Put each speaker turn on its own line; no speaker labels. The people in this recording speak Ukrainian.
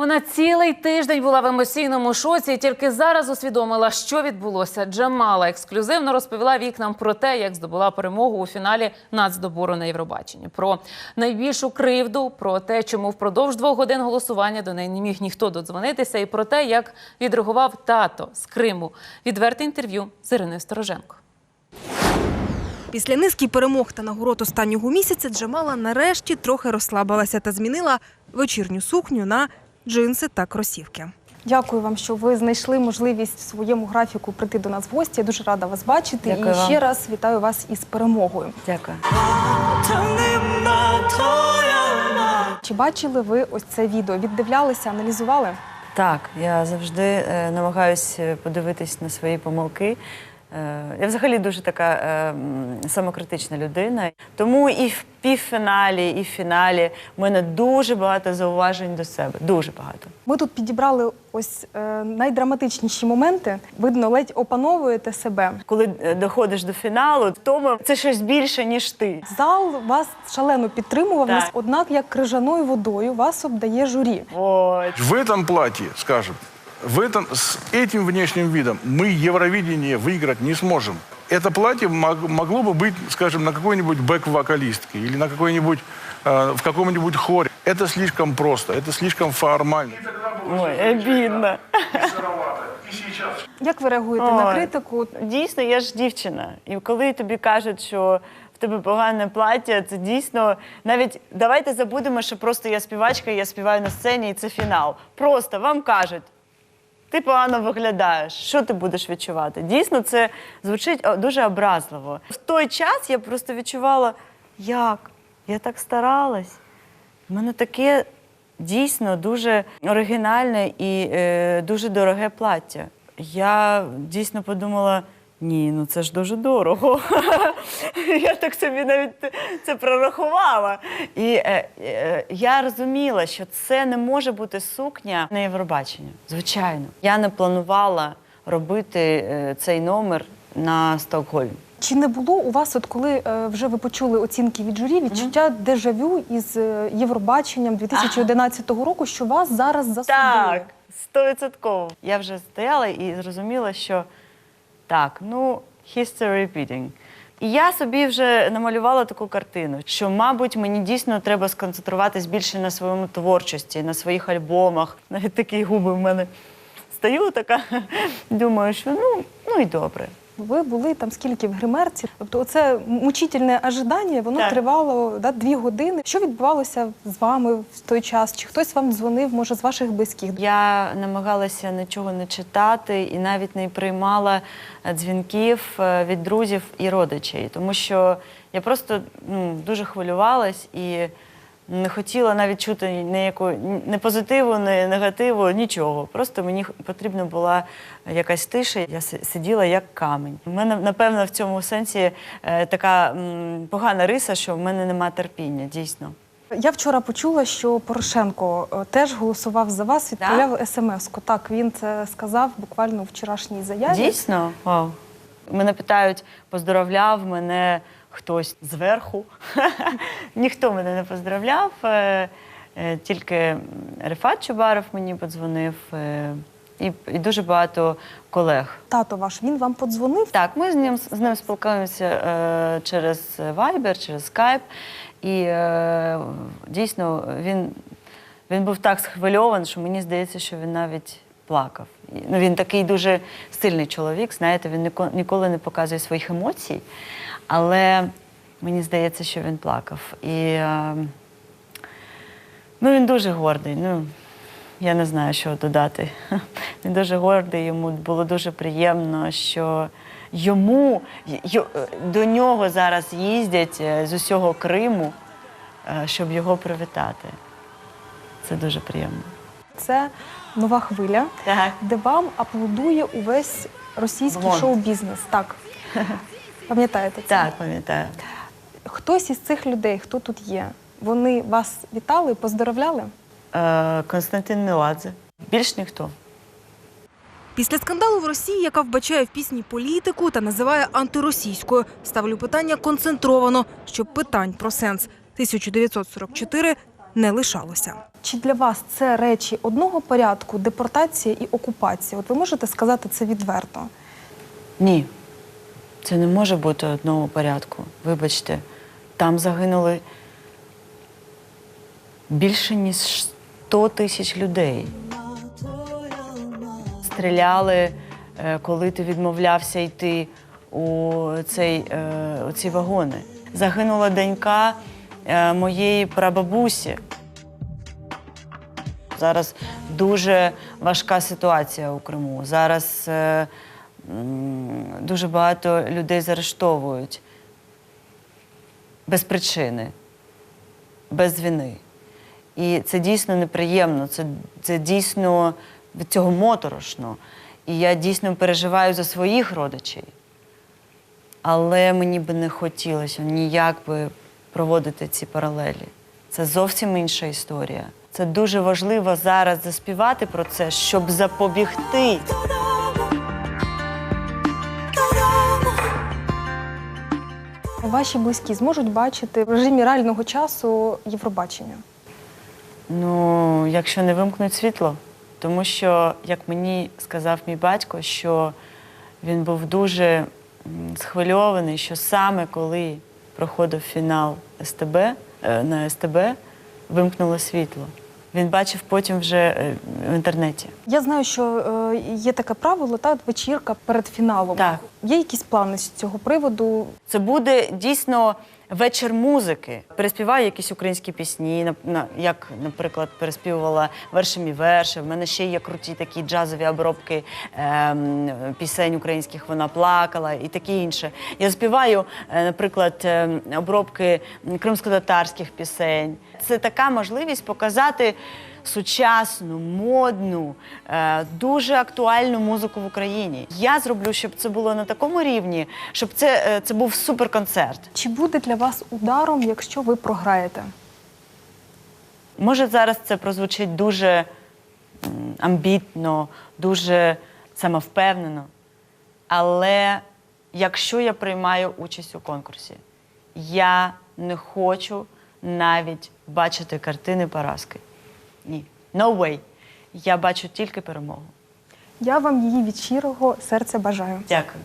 Вона цілий тиждень була в емоційному шоці і тільки зараз усвідомила, що відбулося. Джамала ексклюзивно розповіла вікнам про те, як здобула перемогу у фіналі нацдобору на Євробаченні. Про найбільшу кривду, про те, чому впродовж двох годин голосування до неї не міг ніхто додзвонитися, і про те, як відреагував тато з Криму. Відверте інтерв'ю з Іриною Стороженко.
Після низки перемог та нагород останнього місяця Джамала нарешті трохи розслабилася та змінила вечірню сукню на джинси та кросівки.
Дякую вам, що ви знайшли можливість в своєму графіку прийти до нас в гості. Я дуже рада вас бачити.
Дякую
і
вам.
ще раз вітаю вас із перемогою.
Дякую.
Чи бачили ви ось це відео? Віддивлялися, аналізували?
Так, я завжди е, намагаюся подивитись на свої помилки. Е, я взагалі дуже така е, самокритична людина. Тому і в півфіналі, і в фіналі в мене дуже багато зауважень до себе. Дуже багато.
Ми тут підібрали ось е, найдраматичніші моменти. Видно, ледь опановуєте себе.
Коли е, доходиш до фіналу, втома це щось більше, ніж ти.
Зал вас шалено підтримував,
Так.
нас, однак як крижаною водою вас обдає журі.
От.
В этом платье, скажем, в этом, с этим внешним видом мы Евровидение выиграть не сможем. Это платье мог- могло бы быть, скажем, на какой-нибудь бэк-вокалистке или на какой-нибудь, э, в каком-нибудь хоре. Это слишком просто, это слишком формально.
Ой, обідно.
Як ви реагуєте на
Ой.
критику?
Дійсно, я ж дівчина. І коли тобі кажуть, що в тебе погане плаття, це дійсно навіть давайте забудемо, що просто я співачка, я співаю на сцені, і це фінал. Просто вам кажуть. Ти погано виглядаєш, що ти будеш відчувати? Дійсно, це звучить дуже образливо. В той час я просто відчувала, як я так старалась. У мене таке дійсно дуже оригінальне і е, дуже дороге плаття. Я дійсно подумала: ні, ну це ж дуже дорого. я так собі навіть це прорахувала. І е, е, я розуміла, що це не може бути сукня на Євробачення. Звичайно, я не планувала робити е, цей номер на Стокгольм.
Чи не було у вас, от коли е, вже ви почули оцінки від журі, відчуття дежавю із е, Євробаченням 2011 року, що вас зараз засудили?
Так, стовідсотково. Я вже стояла і зрозуміла, що так, ну, history repeating. І я собі вже намалювала таку картину, що, мабуть, мені дійсно треба сконцентруватись більше на своєму творчості, на своїх альбомах. Навіть такі губи в мене. стаю така, думаю, що ну, ну і добре.
Ви були там скільки в гримерці? Тобто, оце мучительне ожидання, воно
Так.
тривало да, дві години. Що відбувалося з вами в той час? Чи хтось вам дзвонив, може, з ваших близьких?
Я намагалася нічого не читати і навіть не приймала е, дзвінків е, від друзів і родичей, тому що я просто ну, дуже хвилювалась і не хотіла навіть чути ніяку не позитиву, не негативу, нічого. Просто мені потрібна була якась тиша. Я сиділа як камінь. У мене, напевно, в цьому сенсі е, така погана риса, що в мене немає терпіння, дійсно.
Я вчора почула, що Порошенко е, теж голосував за вас, відправляв смс-ку. Так, він це сказав буквально у вчорашній заяві.
Дійсно? Вау. Мене питають, поздоровляв мене хтось зверху. Ніхто мене не поздравляв. е, е, Тільки Рефат Чубаров мені подзвонив е, і, і дуже багато колег.
Тато ваш, він вам подзвонив?
Так, ми з ним з ним спілкуємося е, через Viber, через Skype. І е, дійсно він, він був так схвильований, що мені здається, що він навіть плакав. Ну, він такий дуже сильний чоловік, знаєте, він ніко- ніколи не показує своїх емоцій, але мені здається, що він плакав. І е, ну, він дуже гордий. Ну, я не знаю, що додати. Він дуже гордий, йому було дуже приємно, що йому е, до нього зараз їздять е, з усього Криму, е, щоб його привітати. Це дуже приємно.
Це нова хвиля,
Так.
де вам аплодує увесь російський шоу-бізнес. Так. Пам'ятаєте це?
Так, пам'ятаю.
Хтось із цих людей, хто тут є, вони вас вітали, поздоровляли?
Е, Константин Меладзе. Більш ніхто.
Після скандалу в Росії, яка вбачає в пісні політику та називає антиросійською, ставлю питання концентровано, щоб питань про сенс 1944 не лишалося.
Чи для вас це речі одного порядку, депортація і окупація? От ви можете сказати це відверто?
Ні, це не може бути одного порядку. Вибачте, там загинули більше ніж 100 тисяч людей. Стріляли, е, коли ти відмовлявся йти у, цей, е, у ці вагони. Загинула донька е, моєї прабабусі. Зараз дуже важка ситуація у Криму. Зараз е, дуже багато людей заарештовують без причини, без вини. І це дійсно неприємно, це, це дійсно від цього моторошно. І я дійсно переживаю за своїх родичів. Але мені би не хотілося ніяк би проводити ці паралелі. Це зовсім інша історія. Це дуже важливо зараз заспівати про це, щоб запобігти.
Ваші близькі зможуть бачити в режимі реального часу Євробачення?
Ну, якщо не вимкнуть світло, тому що, як мені сказав мій батько, що він був дуже схвильований, що саме коли проходив фінал СТБ е, на СТБ, вимкнуло світло. Він бачив потім вже е, в інтернеті.
Я знаю, що е, є таке правило, та вечірка перед фіналом.
Так.
Є якісь плани з цього приводу?
Це буде дійсно вечір музики. Переспіваю якісь українські пісні, на, на, як, наприклад, переспівувала верші мій верші. В мене ще є круті такі джазові обробки ем, пісень українських. Вона плакала і таке інше. Я співаю, е, наприклад, е, обробки кримсько-татарських пісень. Це така можливість показати сучасну, модну, е, дуже актуальну музику в Україні. Я зроблю, щоб це було на такому рівні, щоб це, е, це був суперконцерт.
Чи буде для вас ударом, якщо ви програєте?
Може, зараз це прозвучить дуже амбітно, дуже самовпевнено. Але якщо я приймаю участь у конкурсі, я не хочу навіть бачити картини поразки. Ні. No way. Я бачу тільки перемогу.
Я вам її від щирого серця бажаю.
Дякую.